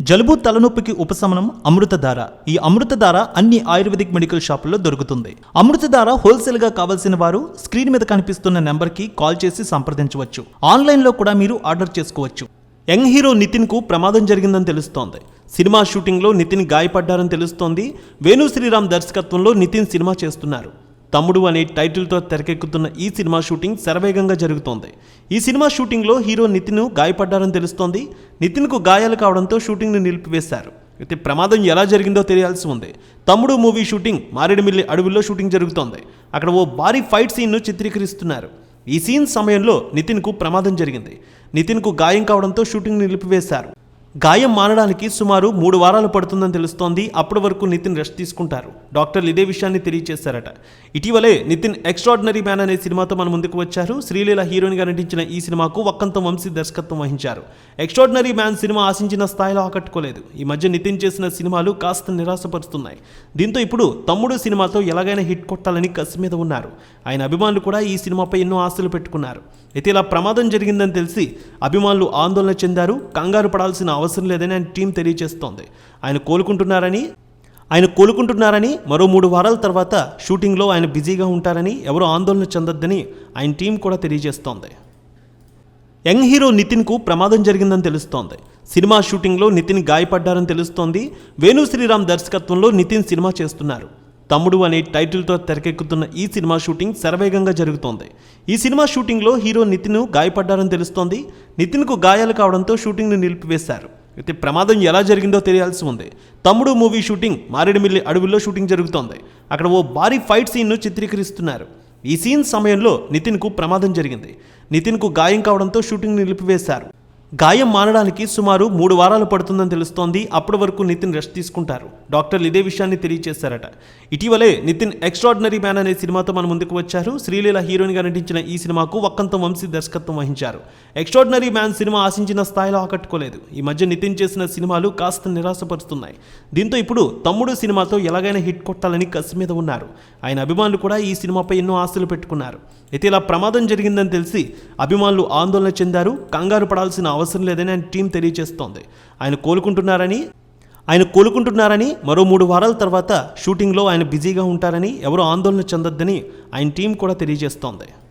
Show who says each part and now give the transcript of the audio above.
Speaker 1: జలుబు తలనొప్పికి ఉపశమనం అమృతధార. ఈ అమృతధార అన్ని ఆయుర్వేదిక్ మెడికల్ షాపుల్లో దొరుకుతుంది. అమృతధార హోల్సేల్గా కావాల్సిన వారు స్క్రీన్ మీద కనిపిస్తున్న నెంబర్కి కాల్ చేసి సంప్రదించవచ్చు. ఆన్లైన్లో కూడా మీరు ఆర్డర్ చేసుకోవచ్చు. యంగ్ హీరో నితిన్కు ప్రమాదం జరిగిందని తెలుస్తోంది. సినిమా షూటింగ్లో నితిన్ గాయపడ్డారని తెలుస్తోంది. వేణు శ్రీరామ్ దర్శకత్వంలో నితిన్ సినిమా చేస్తున్నారు. తమ్ముడు అనే టైటిల్తో తెరకెక్కుతున్న ఈ సినిమా షూటింగ్ శరవేగంగా జరుగుతోంది. ఈ సినిమా షూటింగ్లో హీరో నితిన్ గాయపడ్డారని తెలుస్తోంది. నితిన్కు గాయాలు కావడంతో షూటింగ్ను నిలిపివేశారు. అయితే ప్రమాదం ఎలా జరిగిందో తెలియాల్సి ఉంది. తమ్ముడు మూవీ షూటింగ్ మారేడుమిల్లి అడవుల్లో షూటింగ్ జరుగుతోంది. అక్కడ ఓ భారీ ఫైట్ సీన్ను చిత్రీకరిస్తున్నారు. ఈ సీన్ సమయంలో నితిన్కు ప్రమాదం జరిగింది. నితిన్కు గాయం కావడంతో షూటింగ్ నిలిపివేశారు. గాయం మానడానికి సుమారు మూడు వారాలు పడుతుందని తెలుస్తోంది. అప్పటి వరకు నితిన్ రెస్ట్ తీసుకుంటారు. డాక్టర్లు ఇదే విషయాన్ని తెలియజేశారట. ఇటీవలే నితిన్ ఎక్స్ట్రాడినరీ మ్యాన్ అనే సినిమాతో మన ముందుకు వచ్చారు. శ్రీలీల హీరోయిన్గా నటించిన ఈ సినిమాకు వక్కంతం వంశీ దర్శకత్వం వహించారు. ఎక్స్ట్రాడినరీ మ్యాన్ సినిమా ఆశించిన స్థాయిలో ఆకట్టుకోలేదు. ఈ మధ్య నితిన్ చేసిన సినిమాలు కాస్త నిరాశపరుస్తున్నాయి. దీంతో ఇప్పుడు తమ్ముడు సినిమాతో ఎలాగైనా హిట్ కొట్టాలని కసి మీద ఉన్నారు. ఆయన అభిమానులు కూడా ఈ సినిమాపై ఎన్నో ఆశలు పెట్టుకున్నారు. అయితే ఇలా ప్రమాదం జరిగిందని తెలిసి అభిమానులు ఆందోళన చెందారు. కంగారు పడాల్సిన అవసరం లేదని ఆయన టీం తెలియజేస్తోంది. ఆయన కోలుకుంటున్నారని ఆయన కోలుకుంటున్నారని మరో మూడు వారాల తర్వాత షూటింగ్లో ఆయన బిజీగా ఉంటారని ఎవరూ ఆందోళన చెందొద్దని ఆయన టీం కూడా తెలియజేస్తోంది. యంగ్ హీరో నితిన్కు ప్రమాదం జరిగిందని తెలుస్తోంది. సినిమా షూటింగ్లో నితిన్ గాయపడ్డారని తెలుస్తోంది. వేణు శ్రీరామ్ దర్శకత్వంలో నితిన్ సినిమా చేస్తున్నారు. తమ్ముడు అనే టైటిల్తో తెరకెక్కుతున్న ఈ సినిమా షూటింగ్ శరవేగంగా జరుగుతోంది. ఈ సినిమా షూటింగ్లో హీరో నితిన్ గాయపడ్డారని తెలుస్తోంది. నితిన్కు గాయాలు కావడంతో షూటింగ్ను నిలిపివేశారు. అయితే ప్రమాదం ఎలా జరిగిందో తెలియాల్సి ఉంది. తమ్ముడు మూవీ షూటింగ్ మారేడుమిల్లి అడవుల్లో షూటింగ్ జరుగుతోంది. అక్కడ ఓ భారీ ఫైట్ సీన్ను చిత్రీకరిస్తున్నారు. ఈ సీన్ సమయంలో నితిన్కు ప్రమాదం జరిగింది. నితిన్కు గాయం కావడంతో షూటింగ్ నిలిపివేశారు. గాయం మానడానికి సుమారు మూడు వారాలు పడుతుందని తెలుస్తోంది. అప్పటి వరకు నితిన్ రెస్ట్ తీసుకుంటారు. డాక్టర్లు ఇదే విషయాన్ని తెలియజేశారట ఇటీవలే నితిన్ ఎక్స్ట్రాడినరీ మ్యాన్ అనే సినిమాతో మన ముందుకు వచ్చారు. శ్రీలీల హీరోయిన్గా నటించిన ఈ సినిమాకు వక్కంతం వంశీ దర్శకత్వం వహించారు. ఎక్స్ట్రాడినరీ మ్యాన్ సినిమా ఆశించిన స్థాయిలో ఆకట్టుకోలేదు. ఈ మధ్య నితిన్ చేసిన సినిమాలు కాస్త నిరాశపరుస్తున్నాయి. దీంతో ఇప్పుడు తమ్ముడు సినిమాతో ఎలాగైనా హిట్ కొట్టాలని కసి మీద ఉన్నారు. ఆయన అభిమానులు కూడా ఈ సినిమాపై ఎన్నో ఆశలు పెట్టుకున్నారు. అయితే ఇలా ప్రమాదం జరిగిందని తెలిసి అభిమానులు ఆందోళన చెందారు. కంగారు పడాల్సిన అవసరం లేదని ఆయన టీం తెలియజేస్తోంది. ఆయన కోలుకుంటున్నారని ఆయన కోలుకుంటున్నారని మరో మూడు వారాల తర్వాత షూటింగ్లో ఆయన బిజీగా ఉంటారని ఎవరూ ఆందోళన చెందొద్దని ఆయన టీం కూడా తెలియజేస్తోంది.